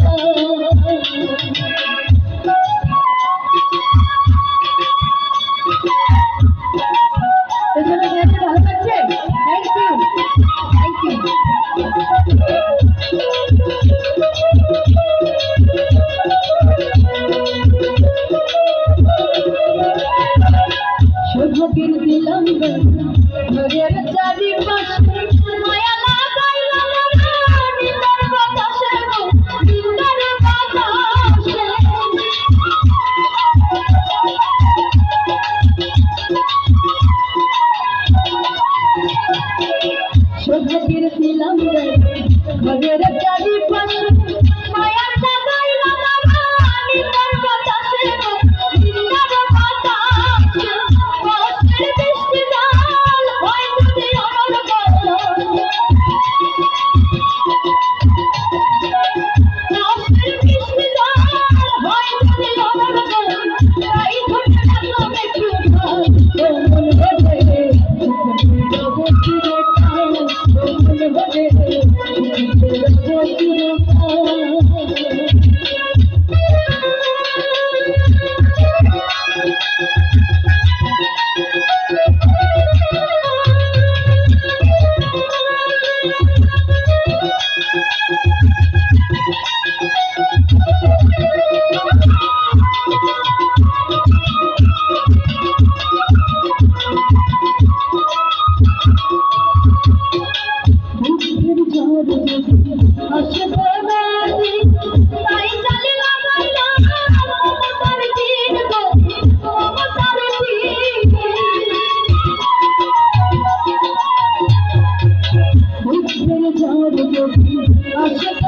ভালো লাগছে thank you thank you लंगर मगर Thank you.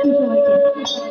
ভর্তি প্রয়োজন